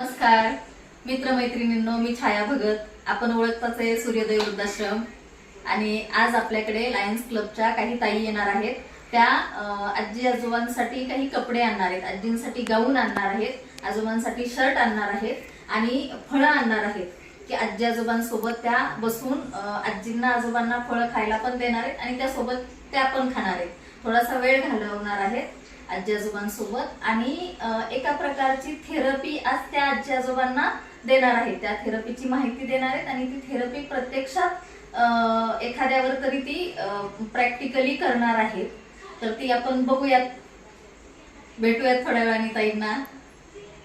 नमस्कार. मित्रमैत्रिणींनो मी छाया भगत. आपण ओळखताच आहे सूर्योदय वृद्धाश्रम. आणि आज आपल्याकडे लायन्स क्लबच्या काही ताई येणार आहेत. त्या आजी आजोबांसाठी काही कपडे आणणार आहेत. आजींसाठी गाऊन आणणार आहेत. आजोबांसाठी शर्ट आणणार आहेत. आणि फळं आणणार आहेत. की आजी आजोबांसोबत त्या बसून आजींना आजोबांना फळं खायला पण देणार आहेत आणि त्यासोबत त्या पण खाणार आहेत. थोडासा वेळ घालवणार आहेत. आजी आजोबांसोबत आणि एका प्रकारची थेरपी आज त्या आजी आजोबांना देणार आहेत त्या थेरपीची माहिती देणार आहेत आणि ती थेरपी प्रत्यक्षात एखाद्यावर तरी ती प्रॅक्टिकली करणार आहेत तर ती आपण बघूयात. भेटूयात थोड्या वेळाने ताईंना.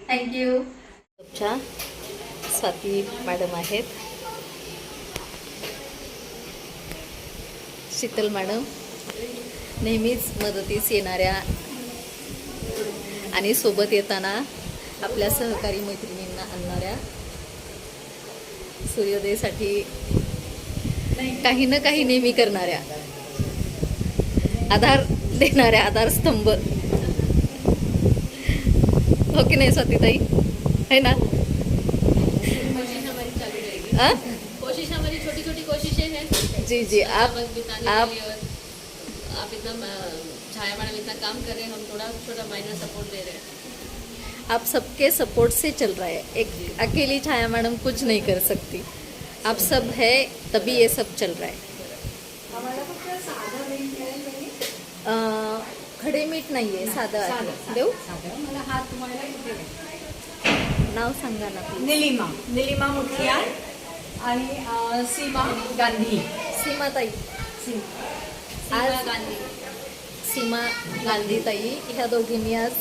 थँक्यू स्वाती मॅडम आहेत. शीतल मॅडम नेहमीच मदतीस येणाऱ्या आणि सोबत येताना आपल्या सहकारी मैत्रिणींना आणणाऱ्या सूर्योदयसाठी काही ना काही नेहमी करणाऱ्या आधार देणाऱ्या आधारस्तंभ. हो की नाही स्वातीताई? है ना? आ? छोटी छोटी कोशिशें हैं। जी जी. आप आप आप इतना छाया मैडम इतना काम कर रहे हैं हम थोड़ा छोटा माइनर सपोर्ट दे रहे हैं। आप सबके सपोर्ट से चल रहा है। एक अकेली छाया मैडम कुछ नहीं कर सकती। आप सब है तभी ये सब चल रहा है। खडे मीठ नाहीये साधं आहे देऊ मला हात तुम्हाला नाव सांगा ना. निलिमा निलिमा मुखिया आणि सीमा गांधी. सीमाताई. सीमा. आज- गांधी. सीमा गांधीताई ह्या दोघींनी आज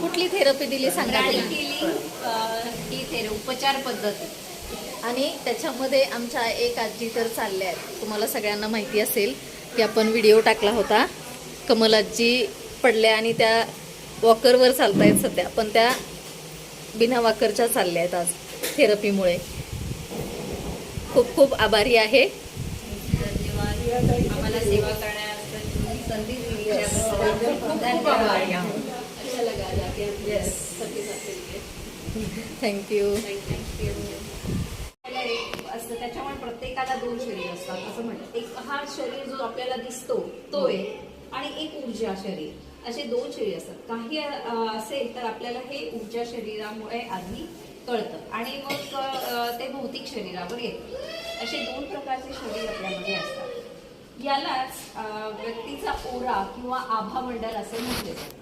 कुठली थेरपी दिली सांगा तुम्ही. ही थेर उपचार पद्धती. आणि त्याच्यामध्ये आमच्या एक आजी तर चालल्या आहेत. तुम्हाला सगळ्यांना माहिती असेल की आपण व्हिडिओ टाकला होता. कमल आजी पडल्या आणि त्या वॉकरवर चालतायत सध्या. पण त्या बिना वॉकरच्या चालल्या आहेत आज थेरपीमुळे खूप खूप आभारी आहे. आम्हाला सेवा करण्यासाठी तुम्ही संधी दिली थँक्यू असतं त्याच्यामुळे प्रत्येकाला दोन शरीर असतात असं म्हणतात एक हा शरीर जो आपल्याला दिसतो तो आहे आणि एक ऊर्जा शरीर. असे दोन शरीर असतात. काही असेल तर आपल्याला हे ऊर्जा शरीरामुळे आधी कळतं. आणि मग ते भौतिक शरीरावर येतं. असे दोन प्रकारचे शरीर आपल्यामध्ये असतात. यालाच व्यक्तीचा ओरा किंवा आभा मंडल असं म्हटले जातं.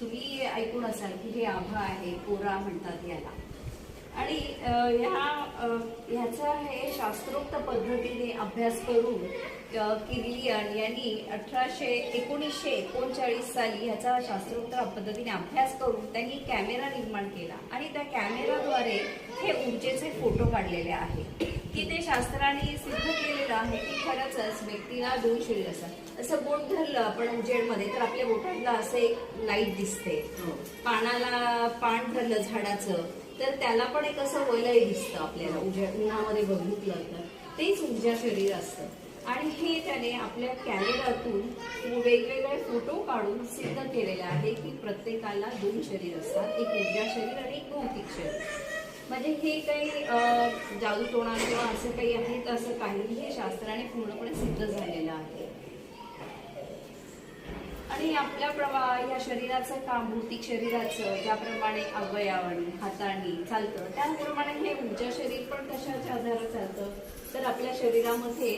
तुम्ही ऐकून असाल की हे आभा आहे ओरा म्हणतात याला. आणि ह्या ह्याचा हे शास्त्रोक्त पद्धतीने अभ्यास करून किरलियन किर्लियन यांनी अठराशे एकोणीसशे एकोणचाळीस साली ह्याचा शास्त्रोक्त पद्धतीने अभ्यास करून त्यांनी कॅमेरा निर्माण केला. आणि त्या कॅमेराद्वारे हे ऊर्जेचे फोटो काढलेले आहेत. की ते शास्त्राने सिद्ध केलेलं आहे की खरंच व्यक्तीला दोन शरीर असतात असं बोट धरलं आपण उजेडमध्ये तर आपल्या बोटातला असं एक लाइट दिसते. पानाला पान धरलं झाडाचं तर त्याला पण एक असं वलय दिसतं आपल्याला. उजेड उन्हामध्ये बघितलं तर तेच ऊर्जा शरीर असतं. आणि हे त्याने आपल्या कॅमेऱ्यातून वेगवेगळे फोटो काढून सिद्ध केलेले आहे की प्रत्येकाला दोन शरीर असतात एक ऊर्जा शरीर आणि एक भौतिक शरीर. म्हणजे हे काही जादूटोणा किंवा असं काही आहेत असं काही हे शास्त्राने पूर्णपणे सिद्ध झालेलं आहे. आणि आपल्या प्रवा या शरीराचं काम भौतिक शरीराचं ज्याप्रमाणे अवयवानी हाताने चालतं त्याप्रमाणे हे ऊर्जा शरीर पण कशाच्या आधारात चालतं? तर आपल्या शरीरामध्ये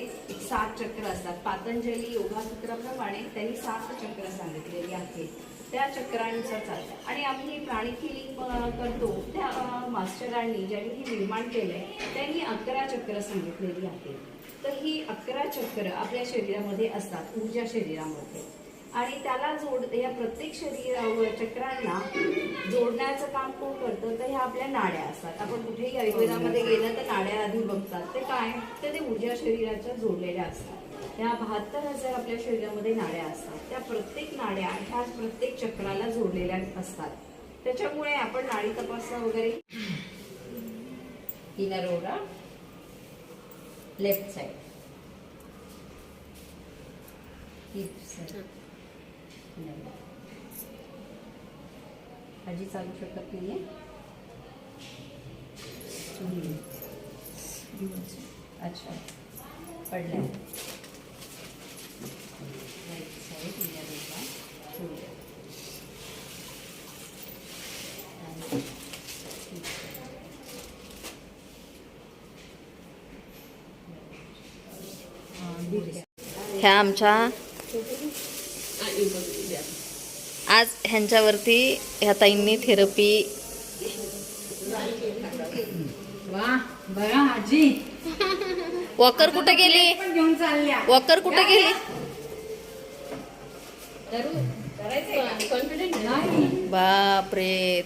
सात चक्र असतात. पातंजली योगासूत्राप्रमाणे त्यांनी सात चक्र सांगितलेली आहेत. त्या चक्रांचा चालतं. आणि आम्ही प्राणी फिलिंग करतो. त्या मास्टरांनी ज्यांनी हे निर्माण केलंय त्यांनी अकरा चक्र सांगितलेली आहेत. तर ही अकरा चक्र आपल्या शरीरामध्ये असतात ऊर्जा शरीरामध्ये. आणि त्याला जोड या प्रत्येक शरीरावर चक्रांना जोडण्याचं काम कोण करतं? तर ह्या आपल्या नाड्या असतात. आपण कुठेही आयुर्वेदामध्ये गेलं तर नाड्या आधी बघतात. ते काय? तर ते ऊर्जा शरीराच्या जोडलेल्या असतात. त्या बहात्तर हजार आपल्या शरीरामध्ये नाड्या असतात. त्या प्रत्येक नाड्या ह्या प्रत्येक चक्राला जोडलेल्या असतात. त्याच्यामुळे आपण नाडी तपासणं वगैरे. इनरोरा लेफ्ट साइड हिप साइड आजी चालू शकत नाहीये. अच्छा. पडल्या Right side, या बाजूला. ठेवूया. आणि ठीक आहे. हा, दिल्या. ह्या आमच्या. आज ह्यांच्यावरती ह्या ताईंनी थेरपी वॉकर कुठे गेली? वॉकर कुठे गेली? बापरे.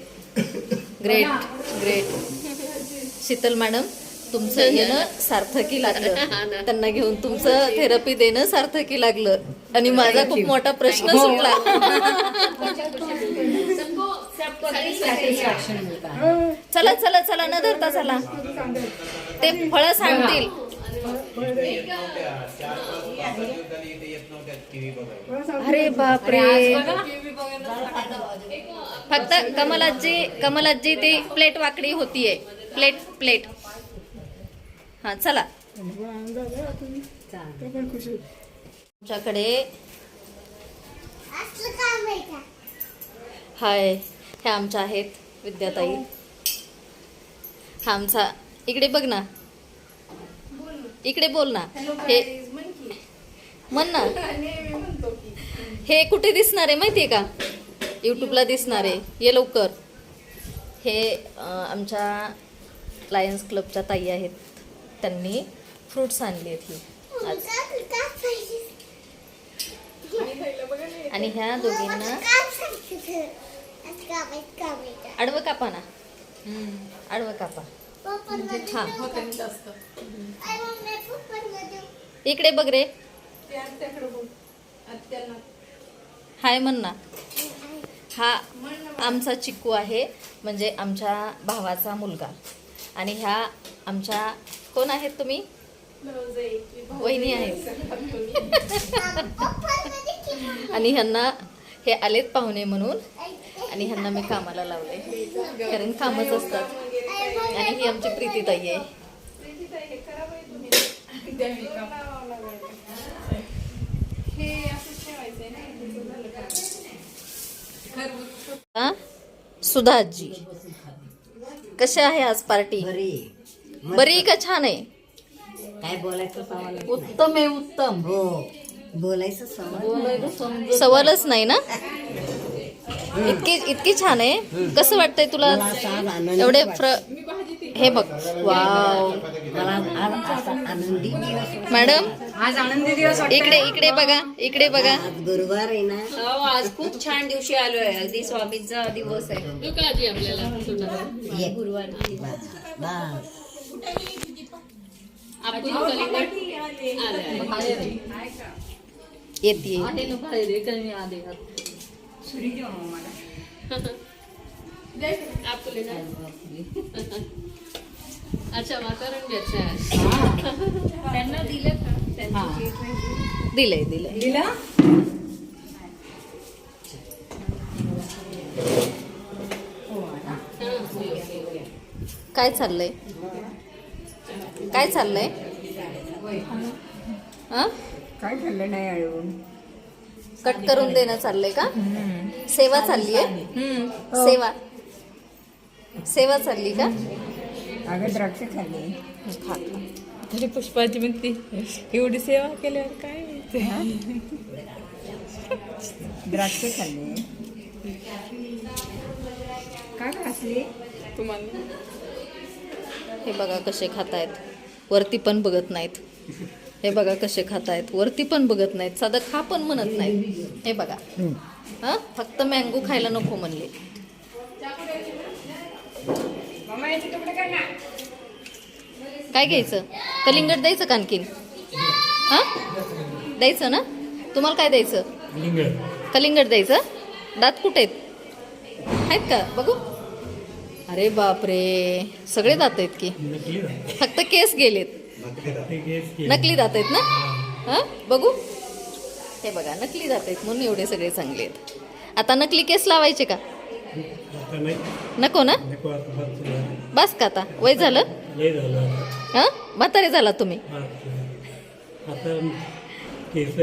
Great great Sheetal madam? तुमचं येणं सार्थकी लागलं. त्यांना घेऊन तुमचं थेरपी देणं सार्थकी लागलं. आणि माझा खूप मोठा प्रश्न सुटला. सबको सबको सॅटिस्फॅक्शन मिळतं. चला चला चला न धरता चला. ते फळं सांगतील. अरे बापरे. फक्त कमलाजी कमलाजी ती प्लेट वाकडी होतीये. प्लेट प्लेट हा चला. आमच्याकडे हाय ह्या आमच्या आहेत विद्याताई. हा आमचा इकडे बघ ना. इकडे बोल ना. हे म्हण ना. हे कुठे दिसणार आहे माहितीये का? युट्यूबला दिसणार. आहे ये लवकर. हे आमच्या लायन्स क्लबच्या ताई आहेत. त्यांनी फ्रुट्स आणली आहेत ही. आणि ह्या दोघींना आडवं कापा ना. आडवं कापा. हा इकडे बघ रे. हाय म्हण ना. हा आमचा चिक्कू आहे म्हणजे आमच्या भावाचा मुलगा. आणि ह्या आमच्या कोण आहेत तुम्ही? वहिनी आहेत. आणि ह्यांना हे आलेत पाहुणे म्हणून. आणि ह्यांना मी कामाला लावले. कारण कामच असतात. आणि ही आमची प्रीतीताई आहे. सुधाजी. कशी आहे आज पार्टी? बरी का छान आहे? काय बोलायचं सवाल उत्तम आहे उत्तम. हो बोलायचं सवाल सवालच नाही ना? इतकी इतकी छान आहे. कसं वाटतंय तुला? मला आनंदी एवढे. फ्र हे बघ. वाव. मला आज असा आनंदी दिवस वाटतो. मॅडम? आज आनंदी दिवस इकडे इकडे बघा इकडे बघा. आज गुरुवार आहे ना. हो आज खूप छान दिवशी आलोय. अगदी स्वामीचा दिवस आहे. गुरुवार. बस. येते. आपको लेना है? अच्छा है. त्यांना दिलं का. दिलंय दिलंय. दिलं? हाँ, ओके, ओके. काय चाललंय? काय चाललंय? हा? काय खाल्लं नाही अळून कट करून देणं चाललंय का? सेवा चालली आहे सेवा. सेवा चालली का? अगं द्राक्ष खाल्ली. तरी पुष्पाची म्हणते एवढी सेवा केल्यावर काय माहिती? द्राक्ष खाल्ली. का घासली तुम्हाला. हे बघा कसे खातायत. वरती पण बघत नाहीत. हे बघा कसे खातायत. वरती पण बघत नाहीत. साधं खा पण म्हणत नाहीत. हे बघा. हा? फक्त मँगो खायला नको म्हणले. काय घ्यायचं? कलिंगड द्यायचं का आणखीन? हा? द्यायचं ना? तुम्हाला काय द्यायचं? कलिंगड द्यायचं? दात कुठे आहेत? आहेत का? बघू. अरे बापरे. सगळे दात आहेत की? फक्त केस गेलेत. नकली दात आहेत ना? हा? बघू. हे बघा नकली दात आहेत म्हणून एवढे सगळे चांगले आहेत. आता नकली केस लावायचे का? आता नको ना? आता झालं. बस का आता? वय झालं? झालं आता. हा? म्हातारे झाला तुम्ही. फार झालं. आता? केस